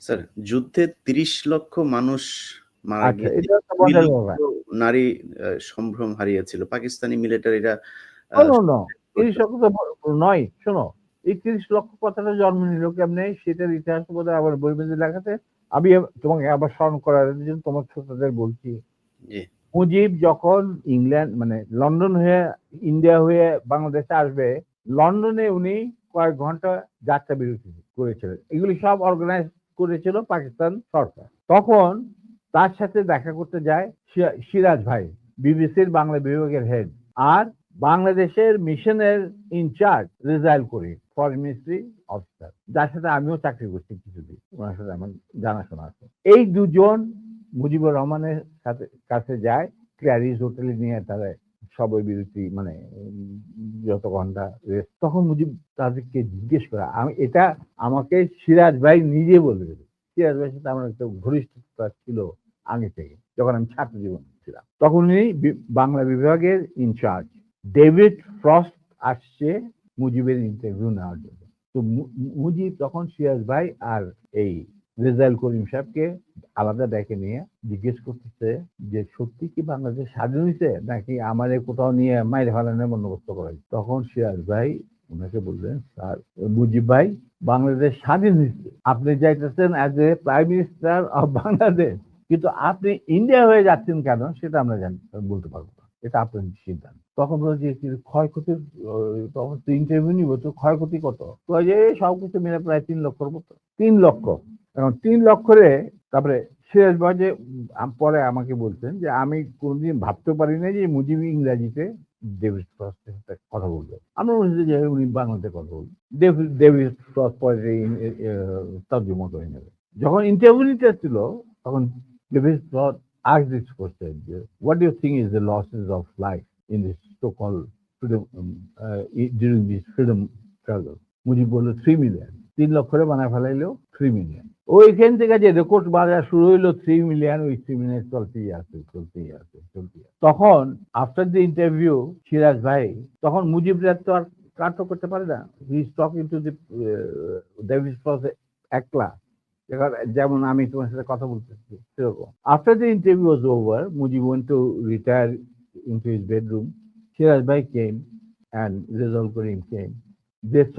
Sir যুদ্ধে ৩০ লক্ষ মানুষ মারা আচ্ছা, গিয়েছিল। এটা একটা ২ মজার লক্ষ ব্যাপার। নারী সম্ভ্রম হারিয়েছিল। পাকিস্তানি মিলিটারিরা। ৩০ লক্ষ তো নয়। শোনো, এই ৩০ লক্ষ কথাটা জন্ম নিল কেমনে? সেটার ইতিহাস বোধহয় আমার বইয়ের মধ্যে লেখা আমি তোমাকে আবার স্মরণ করার জন্য তোমার শ্রোতাদের বলছি। মুজিব যখন ইংল্যান্ড মানে লন্ডন হয়ে ইন্ডিয়া হয়ে বাংলাদেশে আসবে, লন্ডনে উনি কয়েক ঘণ্টা যাত্রা বিরতি করেছিলেন। এগুলি সব অর্গানাইজ করেছিল পাকিস্তান সরকার। তখন তার সাথে দেখা করতে যায় সিরাজ ভাই, বিবিসির বাংলা বিভাগের হেড। আর বাংলাদেশের মিশনের incharge Rezaul Karim, foreign ministry officer. যার সাথে আমিও চাকরি করছি কিছুদিন। ওনার সাথে আমার জানাশোনা আছে। এই দুজন মুজিবুর রহমানের সাথে কাছে যায় ক্ল্যারিস হোটেলে নিয়ে তারা সবই বিরতি মানে যত ঘণ্টা। তখন মুজিব তাদেরকে জিজ্ঞেস করে আমি, এটা আমাকে সিরাজ ভাই নিজে বলে গেছে। সিরাজ ভাইয়ের সাথে আমার একটা ঘনিষ্ঠতা ছিল আগে থেকে। যখন আমি ছাত্র জীবনে ছিলাম। তখন উনি বাংলা বিভাগের ইনচার্জ। ডেভিড ফ্রস্ট আসছে মুজিবের ইন্টারভিউ নেওয়ার জন্য। তো মুজিব, তখন সিরাজ ভাই আর এই রেজাইল করিম সাহেবকে আলাদা ডেকে নিয়ে জিজ্ঞেস করতেছে যে, "সত্যি কি বাংলাদেশ স্বাধীন হইছে? নাকি আমার কোথাও নিয়ে মাইরে ফেলানোর বন্দোবস্ত করা হইছে?" তখন সিরাজ ভাই উনাকে বললেন, "স্যার মুজিব ভাই বাংলাদেশ স্বাধীন হইছে। আপনি যাইতেছেন as a prime minister of Bangladesh. কিন্তু আপনি ইন্ডিয়া হয়ে যাচ্ছেন কেন? সেটা আমরা জানি বলতে পারব। এটা আপনার সিদ্ধান্ত।" তখন বলল যে, ক্ষয়ক্ষতির তখন তো ইন্টারভিউ নিব তো ক্ষয়ক্ষতি কত?" কয় যে, "সবকিছু মিলে প্রায় তিন লক্ষর মতো।" তিন লক্ষ। এখন তিন লক্ষরে তারপরে সিরাজ যে পরে আমাকে বলছেন যে, "আমি কোনোদিন ভাবতে পারি নাই যে মুজিব ইংরাজিতে ডেভিড ফ্রস্টের সাথে কথা বলবে।" আমরা বলেছি যে উনি বাংলাতে কথা বলবে। ডেভিড ডেভিড ফ্রস্ট পরে তর্জমা করে নেবে। যখন ইন্টারভিউ নিতে এসেছিল তখন David Frost asked this question যে, "What do you think is the losses of life in this so-called freedom um uh, during this freedom struggle?" Mujib বলল থ্রি মিলিয়ন।" ৩ লক্ষরে বানায় ফেলাইলেও থ্রি মিলিয়ন। ওইখান থেকে যে রেকর্ড বাজার শুরু হইল থ্রি মিলিয়ন ওই থ্রি মিলিয়ন চলতেই আছে, চলতেই আছে, চলতেই তখন আফটার দ্য ইন্টারভিউ সিরাজ ভাই তখন মুজিবরা তো আর কাটও করতে পারে না। He talking to the David একলা। যেমন আমি তোমার সাথে কথা বলতেছি সেরকম। After the interview was over Mujib went to retire in to his bedroom. Siraj ভাই came and Rezaul Karim came. They saw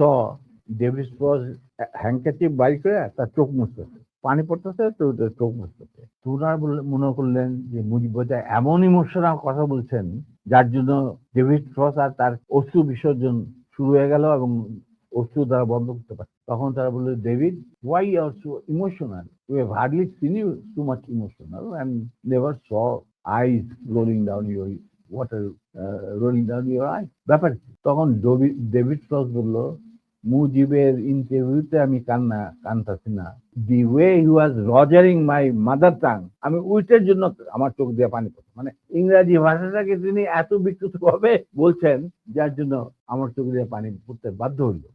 Frost a handkerchief বাইর করে তার চোখ মুছতেছে। পানি পড়তেছে তো চোখ মুছতেছে। তো উনারা বললেন মনে করলেন যে মুজিব বোধহয় এমন ইমোশনাল কথা বলছেন যার জন্য ডেভিড ফ্রস্ট আর তার অশ্রু বিসর্জন শুরু হয়ে গেল এবং অশ্রু দ্বারা বন্ধ করতে পারে। তখন তারা বলল, "David, why are are emotional? We have hardly seen you too much emotional and never saw eyes rolling down your water uh, rolling down your ব্যাপার? তখন ডেভিড ফ্রস্ট বলল, "মুজিবের ইন্টারভিউতে আমি কান্না, কান্দাছি না। The way he was রজারিং my mother tongue আমি ওইটার জন্য আমার চোখ দিয়ে পানি পড়ছে।" মানে ইংরাজি ভাষাটাকে তিনি এত বিকৃতভাবে বলছেন, যার জন্য আমার চোখ দিয়ে পানি পড়তে বাধ্য হইল।